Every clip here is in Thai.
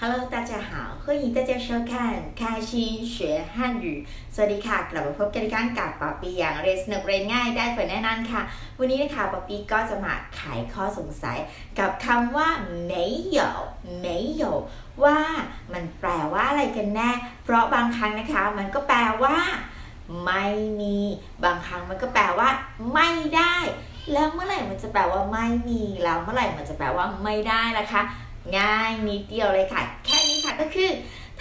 Hello，大家好，欢迎大家收看《开心学汉语》สวัสดีค่ะกลับมาพบกันอีกครั้งกับป๊อปปี้อย่างเรียนสนุกเรียนง่ายได้ผลแน่นอนค่ะ วันนี้นะคะป๊อปปี้ก็จะมาไขข้อสงสัย กับคำว่า没有没有ว่ามันแปลว่าอะไรกันแน่ เพราะบางครั้งนะคะ มันก็แปลว่า ไม่มี บางครั้งมันก็แปลว่า ไม่ได้ แล้วเมื่อไหร่มันจะแปลว่าไม่มี แล้วเมื่อไหร่มันจะแปลว่าไม่ได้ล่ะคะ ง่ายนิดเดียวเลยค่ะ แค่นี้ค่ะก็คือ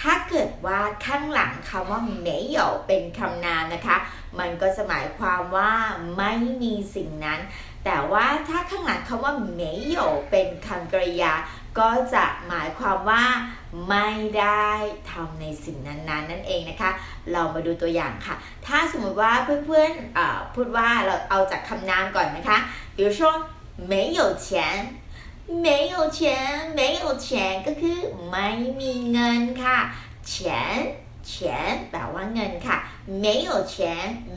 ถ้าเกิดว่าข้างหลังคำว่า没有เป็นคำนามนะคะ มันก็จะหมายความว่าไม่มีสิ่งนั้น แต่ว่าถ้าข้างหลังคำว่า没有เป็นคำกริยา ก็จะหมายความว่า ไม่ได้ทำในสิ่งนั้นๆ นั่นเองนะคะ เรามาดูตัวอย่างค่ะ ถ้าสมมติว่าเพื่อนๆเอ่อพูดว่าเราเอาจากคำนามก่อนนะคะ比如说没有钱 没有钱没有钱ก็คือไม่มีเงินค่ะ钱钱แปลว่าเงินค่ะ没有钱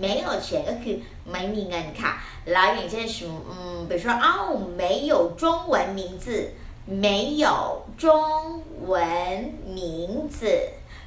没有钱ก็คือไม่มีเงินค่ะแล้วอย่างเช่น什么嗯比如说哦没有中文名字没有中文名字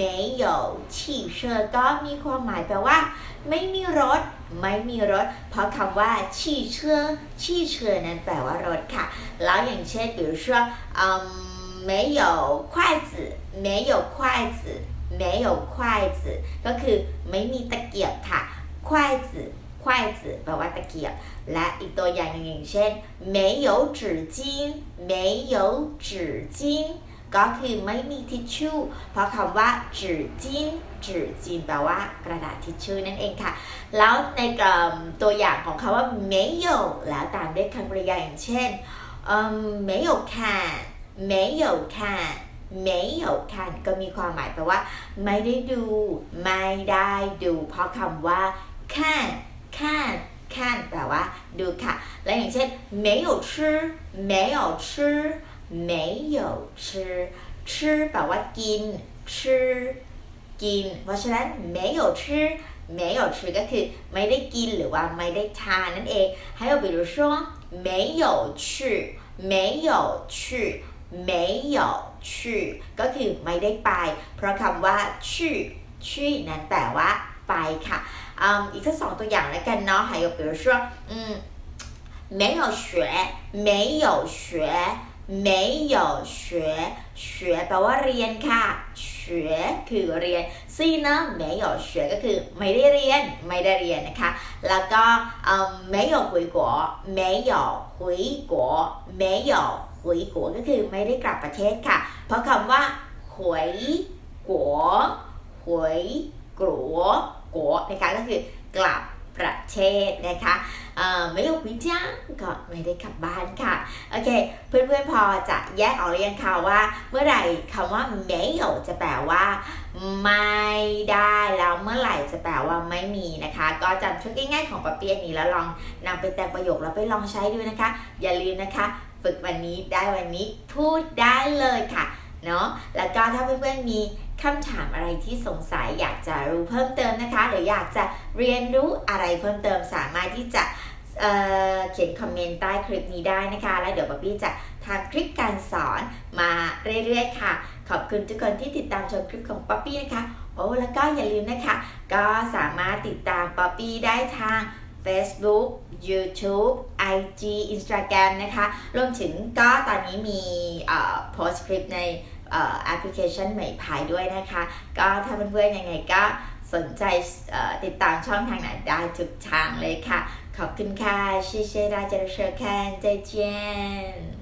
没有汽车ก็มีความหมายแปลว่า ไม่มีรถ ไม่มีรถ เพราะคำว่า汽车汽车นั้นแปลว่ารถค่ะ แล้วอย่างเช่น比如说嗯没有筷子没有筷子没有筷子ก็คือไม่มีตะเกียบค่ะ筷子筷子แปลว่าตะเกียบ และอีกตัวอย่างหนึ่งอย่างเช่น没有纸巾没有纸巾 ก็คือไม่มีทิชชู่ เพราะคำว่าจืดจิ้นจืดจีนแปลว่ากระดาษทิชชู่นั่นเองค่ะ แล้วในตัวอย่างของคำว่า没有แล้วตามด้วยคำกริยาอย่างเช่นเอ่อ没有看没有看没有看ก็มีความหมายแปลว่า ไม่ได้ดู ไม่ได้ดู เพราะคำว่า看看看แปลว่า ดูค่ะ และอย่างเช่น没有吃没有吃 没有吃吃แปลว่ากิน吃กิน เพราะฉะนั้น没有吃没有吃ก็คือไม่ได้กินหรือว่าไม่ได้ทานนั่นเอง还有比如说没有去没有去没有去ก็คือไม่ได้ไป เพราะคำว่าชื่อชื่อนั้นแปลว่าไปค่ะอีกสักสองตัวอย่างแล้วกันเนาะ还有比如说嗯没有学没有学 没有学学แปลว่าเรียนค่ะ学คือเรียนซีนะ没有学ก็คือไม่ได้เรียนไม่ได้เรียนนะคะ แล้วก็没有回国没有回国没有回国ก็คือไม่ได้กลับประเทศค่ะ เพราะคำว่า回国回国国นะคะก็คือกลับ ประเทศนะคะไม่ยู่พิจ้าก็ไม่ได้กลับบ้านค่ะ โอเค เพื่อนๆพอจะแยกออกเรียนค่ะว่า เมื่อไหร่คำว่าไม่ยู่จะแปลว่า ไม่ได้แล้วเมื่อไหร่จะแปลว่าไม่มีนะคะ ก็จำชุดง่ายๆของปะเปียนี้แล้วลองนำไปแต่งประโยคแล้วไปลองใช้ดูนะคะ อย่าลืมนะคะ ฝึกวันนี้ได้วันนี้พูดได้เลยค่ะ เนาะแล้วก็ถ้าเพื่อนๆมีคำถามอะไรที่สงสัยอยากจะรู้เพิ่มเติมนะคะ หรืออยากจะเรียนรู้อะไรเพิ่มเติมสามารถที่จะเเขียนคอมเมนต์ใต้คลิปนี้ได้นะคะ แล้วเดี๋ยวป๊อปปี้จะทำคลิปการสอนมาเรื่อยๆค่ะ ขอบคุณทุกคนที่ติดตามชมคลิปของป๊อปปี้นะคะ โอ้แล้วก็อย่าลืมนะคะ ก็สามารถติดตามป๊อปปี้ได้ทาง Facebook YouTube IG Instagram นะคะ รวมถึงก็ตอนนี้มีโพสคลิปในแอปพลิเคชันใหม่พายด้วยนะคะ ก็ถ้าเพื่อนๆยังไงก็สนใจติดตามช่องทางไหนได้ทุกทางเลยค่ะ ขอบคุณค่ะชิเชราเจรเชอร์แคนใจเจน